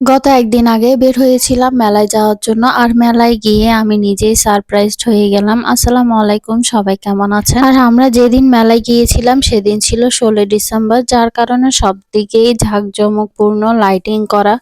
গত একদিন আগে বের হয়েছিলাম মেলায় যাওয়ার জন্য, আর মেলায় গিয়ে আমি নিজেই সারপ্রাইজড হয়ে গেলাম। আসসালামু আলাইকুম, সবাই কেমন আছেন? আর আমরা যেদিন মেলায় গিয়েছিলাম সেদিন ছিল ষোলোই ডিসেম্বর, যার কারণে সব দিকেই ঝাঁকজমকপূর্ণ লাইটিং করা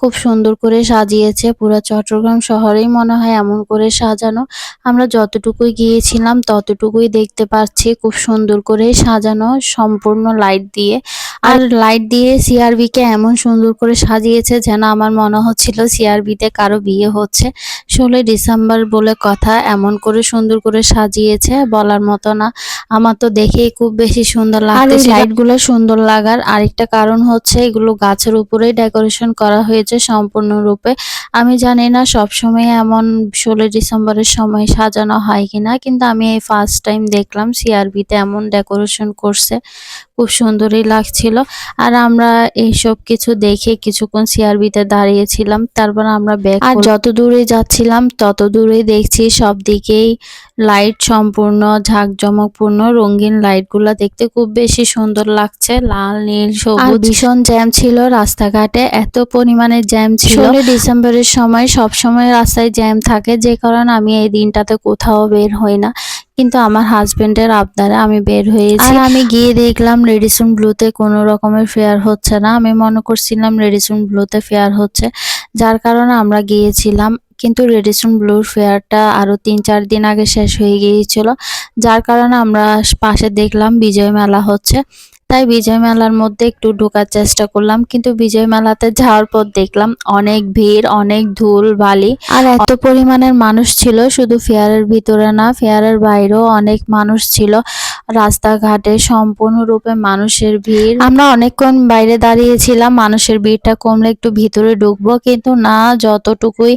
খুব সুন্দর করে সাজিয়েছে। পুরো চট্টগ্রাম শহরেই মনে হয় এমন করে সাজানো। আমরা যতটুকুই গিয়েছিলাম ততটুকুই দেখতে পাচ্ছি, খুব সুন্দর করে সাজানো সম্পূর্ণ লাইট দিয়ে। আর লাইট দিয়ে সিআরবিকে এমন সুন্দর করে সাজিয়েছে যেন আমার মনে হচ্ছিল সিআরবিতে কারও বিয়ে হচ্ছে। ষোলোই ডিসেম্বর বলে কথা এমন করে সুন্দর করে সাজিয়েছে বলার মতো না। আমার তো দেখেই খুব বেশি সুন্দর লাগছে লাইটগুলো সুন্দর লাগার আরেকটা কারণ হচ্ছে এগুলো গাছের উপরেই ডেকোরেশন করা হয়েছে সম্পূর্ণরূপে। আমি জানি না সবসময় এমন ষোলোই ডিসেম্বরের সময় সাজানো হয় কিনা কিন্তু আমি এই ফার্স্ট টাইম দেখলাম সিআরবিতে এমন ডেকোরেশন করছে। খুব সুন্দরই লাগছিল। আর আমরা এইসব কিছু দেখে কিছুক্ষণ সিআরবিতে দাঁড়িয়েছিলাম। তারপর আমরা ব্যাগ আর যত দূরে যাচ্ছিলাম তত দূরে দেখছি সব দিকেই লাইট সম্পূর্ণ ঝাঁকজমকপূর্ণ রঙিন লাইটগুলো দেখতে খুব বেশি সুন্দর লাগছে। লাল নীল সবুজ। ভীষণ জ্যাম ছিল রাস্তাঘাটে। এত পরিমাণে জ্যাম ছিল। ডিসেম্বরের সময় সব সময় রাস্তায় জ্যাম থাকে। যে কারণে আমি এই দিনটাতে কোথাও বের হই না। কিন্তু আমার হাজবেন্ডের আবদারে আমি বের হয়েছি। আর আমি গিয়ে দেখলাম রেডিসন ব্লুতে কোনো রকমের ফেয়ার হচ্ছে না। আমি মনে করছিলাম রেডিসন ব্লুতে ফেয়ার হচ্ছে। যার কারণে আমরা গিয়েছিলাম। কিন্তু রেডিসন ব্লুর ফেয়ারটা আরও তিন চার দিন আগে শেষ হয়ে গিয়েছিল। যার কারণে আমরা পাশে দেখলাম বিজয় মেলা হচ্ছে। তাই বিজয় মেলার মধ্যে একটু ঢোকার চেষ্টা করলাম, কিন্তু বিজয় মেলাতে যাওয়ার পর দেখলাম অনেক ভিড়, অনেক ধুল, বালি। আর এত পরিমাণের মানুষ ছিল, শুধু ফেয়ারের ভিতরে না, ফেয়ারের বাইরেও অনেক মানুষ ছিল। রাস্তাঘাটে সম্পূর্ণরূপে মানুষের ভিড়। আমরা অনেকক্ষণ বাইরে দাঁড়িয়েছিলাম, মানুষের ভিড়টা কমলে একটু ভিতরে ঢুকবো, কিন্তু না, যতটুকুই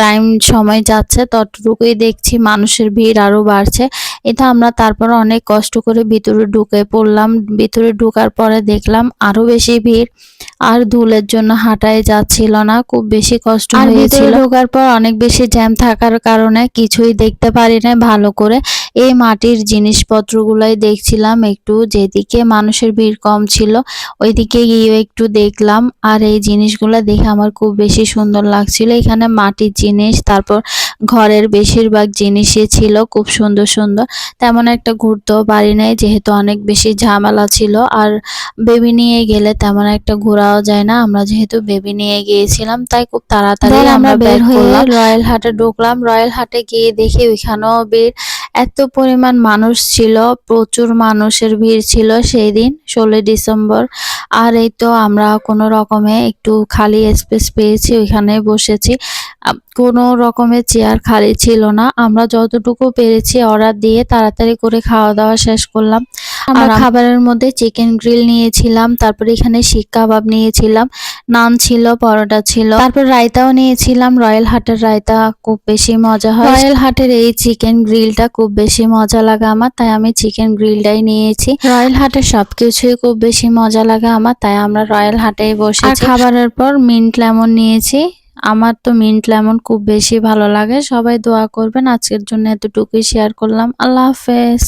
টাইম সময় যাচ্ছে ততটুকুই দেখছি মানুষের ভিড় আরও বাড়ছে। এটা আমরা তারপর অনেক কষ্ট করে ভিতরে ঢুকে পড়লাম। ভিতরে ঢুকার পরে দেখলাম আরও বেশি ভিড়। আর ধুলের জন্য হাঁটাই যাচ্ছিল না খুব বেশি কষ্ট হয়েছিল। ঢোকার পর অনেক বেশি জ্যাম থাকার কারণে কিছুই দেখতে পারি না ভালো করে। এই মাটির জিনিসপত্রগুলাই দেখছিলাম একটু, যেদিকে মানুষের ভিড় কম ছিল, ওইদিকে গিয়ে একটু দেখলাম। আর এই জিনিসগুলো দেখে আমার খুব বেশি সুন্দর লাগছিল। এখানে মাটির জিনিস, তারপর ঘরের বেশিরভাগ জিনিসই ছিল খুব সুন্দর সুন্দর। তেমন একটা ঘুরতেও পারি নাই যেহেতু অনেক বেশি ঝামেলা ছিল। আর বেবি নিয়ে গেলে তেমন একটা ঘোরাও যায় না। আমরা যেহেতু বেবি নিয়ে গিয়েছিলাম তাই খুব তাড়াতাড়ি আমরা বের হয়ে রয়্যাল হাটে ঢুকলাম। রয়্যাল হাটে গিয়ে দেখি ওইখানেও ভিড় এত পরিমাণ মানুষ ছিল প্রচুর মানুষের ভিড় ছিল সেই দিন ষোলোই ডিসেম্বর। আর এই তো আমরা কোনো রকমে একটু খালি স্পেস পেয়েছি ওইখানে বসেছি। কোনো রকমের চেয়ার খালি ছিল না। আমরা যতটুকু পেরেছি অর্ডার দিয়ে তাড়াতাড়ি করে খাওয়া দাওয়া শেষ করলাম। আমরা খাবারের মধ্যে চিকেন গ্রিল নিয়েছিলাম তারপরে এখানে শিক কাবাব নিয়েছিলাম নান ছিল পরোটা ছিল। তারপর রায়তাও নিয়েছিলাম রয়্যাল হাটের রায়তা খুব বেশি মজা হয়। রয়্যাল হাটের এই চিকেন গ্রিলটা খুব বেশি মজা লাগে আমার তাই আমি চিকেন গ্রিলটাই নিয়েছি। রয়্যাল হাটের সবকিছুই খুব বেশি মজা লাগে আমার তাই আমরা রয়্যাল হাটেই বসে খাবারের পর মিন্ট লেমন নিয়েছি। আমার তো মিন্ট লেমন খুব বেশি ভালো লাগে। সবাই দোয়া করবেন, আজকের জন্য এতটুকুই শেয়ার করলাম। আল্লাহ হাফেজ।